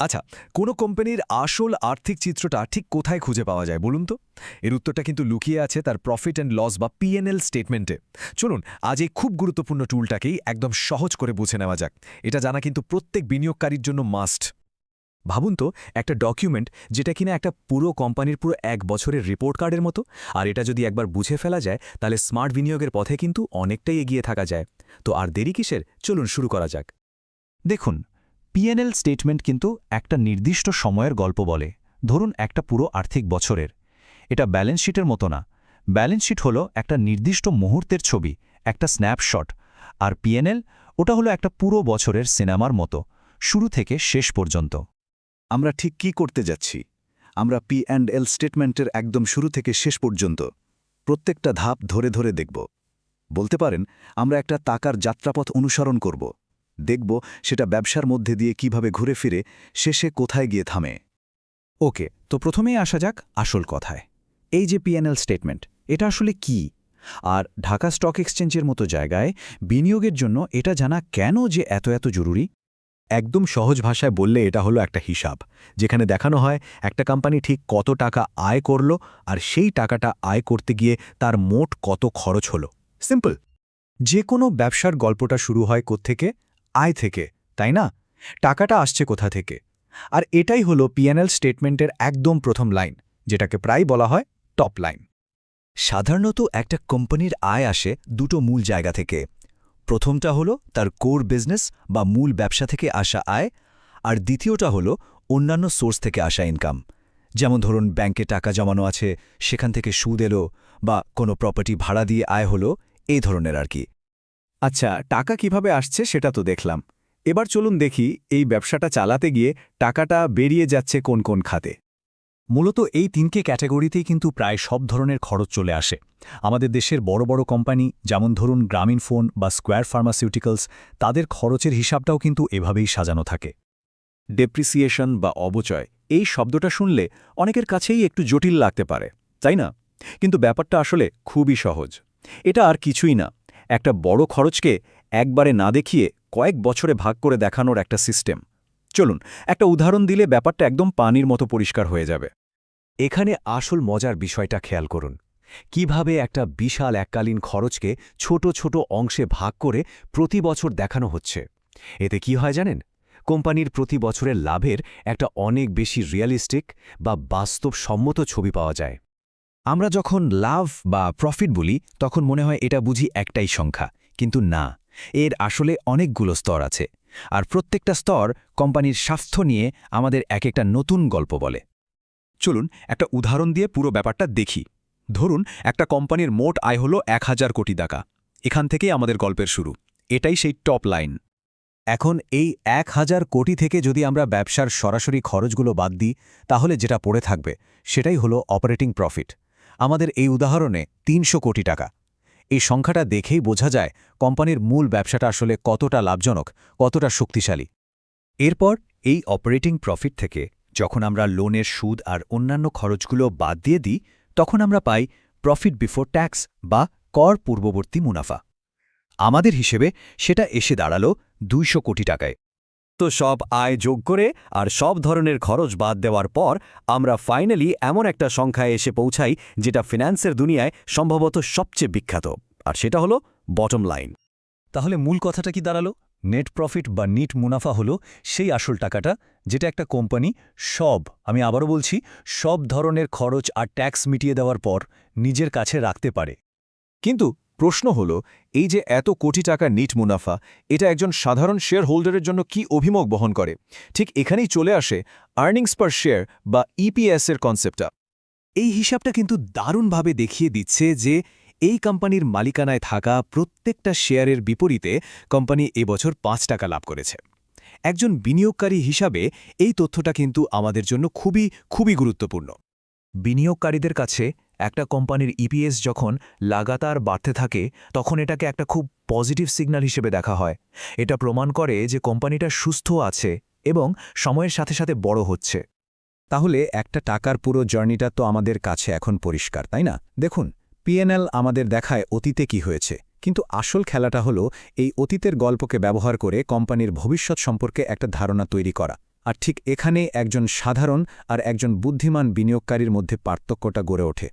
আচ্ছা কোনো কোম্পানির আসল আর্থিক চিত্রটা ঠিক কোথায় খুঁজে পাওয়া যায় বলুন তো? এর উত্তরটা কিন্তু লুকিয়ে আছে তার প্রফিট অ্যান্ড লস বা পিএনএল স্টেটমেন্টে চলুন, আজ এই খুব গুরুত্বপূর্ণ টুলটাকেই একদম সহজ করে বুঝে নেওয়া যাক। এটা জানা কিন্তু প্রত্যেক বিনিয়োগকারীর জন্য মাস্ট ভাবুন তো, একটা ডকুমেন্ট যেটা কিনা একটা পুরো কোম্পানির পুরো এক বছরের রিপোর্ট কার্ডের মতো, আর এটা যদি একবার বুঝে ফেলা যায়, তাহলে স্মার্ট বিনিয়োগের পথে কিন্তু অনেকটাই এগিয়ে থাকা যায়। তো আর দেরি কিসের? চলুন শুরু করা যাক। দেখুন পিএনএল স্টেটমেন্ট কিন্তু একটা নির্দিষ্ট সময়ের গল্প বলে। ধরুন একটা পুরো আর্থিক বছরের। এটা ব্যালেন্স শিটের মতো না। ব্যালেন্স শিট হলো একটা নির্দিষ্ট মুহূর্তের ছবি, একটা স্ন্যাপশট আর পিএনএল ওটা হলো একটা পুরো বছরের সিনেমার মতো, শুরু থেকে শেষ পর্যন্ত। আমরা ঠিক কি করতে যাচ্ছি? আমরা পি অ্যান্ড এল স্টেটমেন্টের একদম শুরু থেকে শেষ পর্যন্ত প্রত্যেকটা ধাপ ধরে ধরে দেখব। বলতে পারেন, আমরা একটা তাকার যাত্রাপথ অনুসরণ করব। দেখব সেটা ব্যবসার মধ্যে দিয়ে কীভাবে ঘুরে ফিরে, শেষে কোথায় গিয়ে থামে। ওকে, তো প্রথমেই আসা যাক আসল কথায়। এই যে পিএনএল স্টেটমেন্ট এটা আসলে কি? আর ঢাকা স্টক এক্সচেঞ্জের মতো জায়গায় বিনিয়োগের জন্য এটা জানা কেন যে এত এত জরুরি? একদম সহজ ভাষায় বললে এটা হলো একটা হিসাব, যেখানে দেখানো হয় একটা কোম্পানি ঠিক কত টাকা আয় করল আর সেই টাকাটা আয় করতে গিয়ে তার মোট কত খরচ হলো। সিম্পল যে কোনো ব্যবসার গল্পটা শুরু হয় থেকে আয় থেকে, তাই না? টাকাটা আসছে কোথা থেকে? আর এটাই হলো পিএনএল স্টেটমেন্টের একদম প্রথম লাইন যেটাকে প্রায় বলা হয় টপ লাইন সাধারণত একটা কোম্পানির আয় আসে দুটো মূল জায়গা থেকে। প্রথমটা হলো তার কোর বিজনেস বা মূল ব্যবসা থেকে আসা আয়, আর দ্বিতীয়টা হলো অন্যান্য সোর্স থেকে আসা ইনকাম যেমন ধরুন ব্যাংকে টাকা জমানো আছে, সেখান থেকে সুদ এলো, বা কোনো প্রপার্টি ভাড়া দিয়ে আয় হলো, এই ধরনের আর কি। আচ্ছা টাকা কীভাবে আসছে সেটা তো দেখলাম। এবার চলুন দেখি এই ব্যবসাটা চালাতে গিয়ে টাকাটা বেরিয়ে যাচ্ছে কোন কোন খাতে। মূলত এই তিনকে ক্যাটাগরিতেই কিন্তু প্রায় সব ধরনের খরচ চলে আসে। আমাদের দেশের বড় বড় কোম্পানি, যেমন ধরুন গ্রামীণ ফোন বা স্কোয়ার ফার্মাসিউটিক্যালস, তাদের খরচের হিসাবটাও কিন্তু এভাবেই সাজানো থাকে। ডেপ্রিসিয়েশন বা অবচয়, এই শব্দটা শুনলে অনেকের কাছেই একটু জটিল লাগতে পারে, তাই না? কিন্তু ব্যাপারটা আসলে খুবই সহজ। এটা আর কিছুই না একটা বড় খরচকে একবারে না দেখিয়ে কয়েক বছরে ভাগ করে দেখানোর একটা সিস্টেম। চলুন, একটা উদাহরণ দিলে ব্যাপারটা একদম পানির মতো পরিষ্কার হয়ে যাবে। এখানে আসল মজার বিষয়টা খেয়াল করুন। কীভাবে একটা বিশাল এককালীন খরচকে ছোট ছোট অংশে ভাগ করে প্রতি বছর দেখানো হচ্ছে। এতে কি হয় জানেন? কোম্পানির প্রতি বছরের লাভের একটা অনেক বেশি রিয়ালিস্টিক বা বাস্তবসম্মত ছবি পাওয়া যায়। আমরা যখন লাভ বা প্রফিট বলি, তখন মনে হয় এটা বুঝি একটাই সংখ্যা, কিন্তু না। এর আসলে অনেকগুলো স্তর আছে, আর প্রত্যেকটা স্তর কোম্পানির স্বাস্থ্য নিয়ে আমাদের এক একটা নতুন গল্প বলে। চলুন একটা উদাহরণ দিয়ে পুরো ব্যাপারটা দেখি। ধরুন, একটা কোম্পানির মোট আয় হল এক হাজার কোটি টাকা। এখান থেকেই আমাদের গল্পের শুরু। এটাই সেই টপ লাইন। এখন এই এক হাজার কোটি থেকে যদি আমরা ব্যবসার সরাসরি খরচগুলো বাদ দিই, তাহলে যেটা পড়ে থাকবে, সেটাই হলো অপারেটিং প্রফিট। আমাদের এই উদাহরণে তিনশো কোটি টাকা। এই সংখ্যাটা দেখেই বোঝা যায় কোম্পানির মূল ব্যবসাটা আসলে কতটা লাভজনক, কতটা শক্তিশালী। এরপর এই অপারেটিং প্রফিট থেকে যখন আমরা লোনের সুদ আর অন্যান্য খরচগুলো বাদ দিয়ে দিই, তখন আমরা পাই প্রফিট বিফোর ট্যাক্স বা কর পূর্ববর্তী মুনাফা। আমাদের হিসেবে সেটা এসে দাঁড়াল দুইশো কোটি টাকায়। তো সব আয় যোগ করে আর সব ধরনের খরচ বাদ দেওয়ার পর আমরা ফাইনালি এমন একটা সংখ্যায় এসে পৌঁছাই যেটা ফিন্যান্সের দুনিয়ায় সম্ভবত সবচেয়ে বিখ্যাত। আর সেটা হলো বটম লাইন তাহলে মূল কথাটা কি দাঁড়াল? নেট প্রফিট বা নিট মুনাফা হলো সেই আসল টাকাটা যেটা একটা কোম্পানি সব, আমি আবারও বলছি, সব ধরনের খরচ আর ট্যাক্স মিটিয়ে দেওয়ার পর নিজের কাছে রাখতে পারে। কিন্তু প্রশ্ন হল, এই যে এত কোটি টাকা নিট মুনাফা, এটা একজন সাধারণ শেয়ার হোল্ডারের জন্য কি অভিমুখ বহন করে? ঠিক এখানেই চলে আসে আর্নিংস পার শেয়ার বা ইপিএস এর কনসেপ্টটা এই হিসাবটা কিন্তু দারুণভাবে দেখিয়ে দিচ্ছে যে এই কোম্পানির মালিকানায় থাকা প্রত্যেকটা শেয়ারের বিপরীতে কোম্পানি এবছর পাঁচ টাকা লাভ করেছে। একজন বিনিয়োগকারী হিসাবে এই তথ্যটা কিন্তু আমাদের জন্য খুবই খুবই গুরুত্বপূর্ণ। বিনিয়োগকারীদের কাছে একটা কোম্পানির ইপিএস যখন লাগাতার বাড়তে থাকে, তখন এটাকে একটা খুব পজিটিভ সিগন্যাল হিসেবে দেখা হয়। এটা প্রমাণ করে যে কোম্পানিটা সুস্থ আছে এবং সময়ের সাথে সাথে বড় হচ্ছে। তাহলে একটা টাকার পুরো জার্নিটা তো আমাদের কাছে এখন পরিষ্কার, তাই না? দেখুন পিএনএল আমাদের দেখায় অতীতে কি হয়েছে, কিন্তু আসল খেলাটা হলো এই অতীতের গল্পকে ব্যবহার করে কোম্পানির ভবিষ্যৎ সম্পর্কে একটা ধারণা তৈরি করা। আর ঠিক এখানেই একজন সাধারণ আর একজন বুদ্ধিমান বিনিয়োগকারীর মধ্যে পার্থক্যটা গড়ে ওঠে।